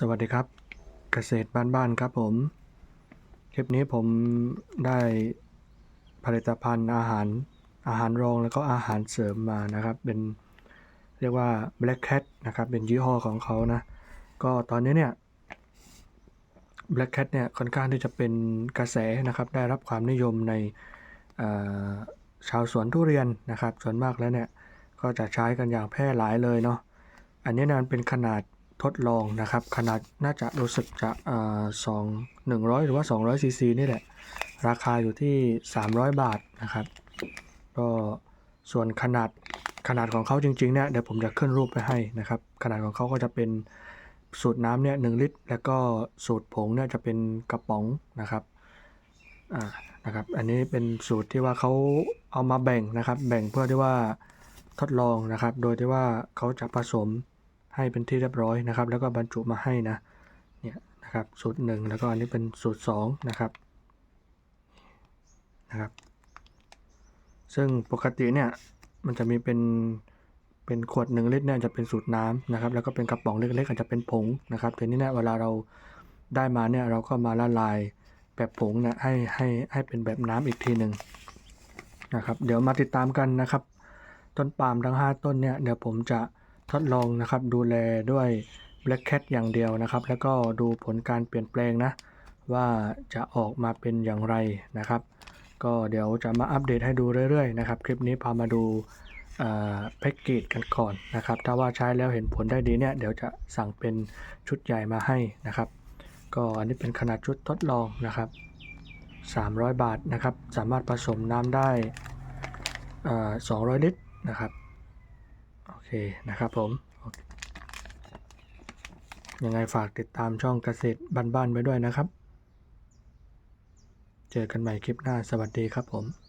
สวัสดีครับเกษตรบ้านๆครับผม คลิปนี้ผมได้ผลิตภัณฑ์อาหารอาหารรองแล้วก็อาหารเสริมมานะครับ เป็นเรียกว่า Black Cat นะครับเป็นยี่ห้อของเขานะ ก็ตอนนี้เนี่ย Black Cat เนี่ยค่อนข้างที่จะเป็นกระแสนะครับได้รับความนิยมในชาวสวนทุเรียนนะครับ ส่วนมากแล้วเนี่ยก็จะใช้กันอย่างแพร่หลายเลยเนาะอันนี้นะมันเป็นขนาด ทดลองนะครับ ขนาดน่าจะรู้สึกจะสองหนึ่งร้อยหรือว่า200ซีซีนี่แหละ ราคาอยู่ที่ 300 บาทนะครับ ก็ส่วนขนาดขนาดของเขาจริงๆเนี่ยเดี๋ยวผมจะขึ้นรูปไปให้นะครับ ขนาดของเขาก็จะเป็นสูตรน้ำเนี่ยหลิตร แล้วก็สูตรผงเนี่ยจะเป็นกระป๋องนะครับอ่านะครับ อันนี้เป็นสูตรที่ว่าเขาเอามาแบ่งนะครับ แบ่งเพื่อที่ว่าทดลองนะครับ โดยที่ว่าเขาจะผสม ให้เป็นที่เรียบร้อยนะครับ แล้วก็บรรจุมาให้นะเนี่ยนะครับสูตรหนึ่งแล้วก็อันนี้เป็นสูตรสองนะครับนะครับ ซึ่งปกติเนี่ยมันจะมีเป็นเป็นขวดหนึ่งลิตรเนี่ยจะเป็นสูตรน้ำนะครับ แล้วก็เป็นกระป๋องเล็กๆอาจจะเป็นผงนะครับทีนี้เนี่ยเวลาเราได้มาเนี่ยเราก็มาละลายแบบผงเนี่ยให้ให้ให้เป็นแบบน้ำอีกทีหนึ่งนะครับ เดี๋ยวมาติดตามกันนะครับ ต้นปาล์มทั้ง 5 ต้นเนี่ยเดี๋ยวผมจะ ทดลองนะครับดูแลด้วย Black Cat อย่างเดียวนะครับ แล้วก็ดูผลการเปลี่ยนแปลงนะ ว่าจะออกมาเป็นอย่างไรนะครับ ก็เดี๋ยวจะมาอัปเดตให้ดูเรื่อยๆนะครับ คลิปนี้พามาดูแพ็กเกจกันก่อนนะครับ ถ้าว่าใช้แล้วเห็นผลได้ดีเนี่ย เดี๋ยวจะสั่งเป็นชุดใหญ่มาให้นะครับ ก็อันนี้เป็นขนาดชุดทดลองนะครับ 300 บาทนะครับ สามารถผสมน้ำได้เอ่อ200 ลิตรนะครับ เคนะครับผม ยังไงฝากติดตามช่องเกษตรบ้านๆไปด้วยนะครับ เจอกันใหม่คลิปหน้าสวัสดีครับผม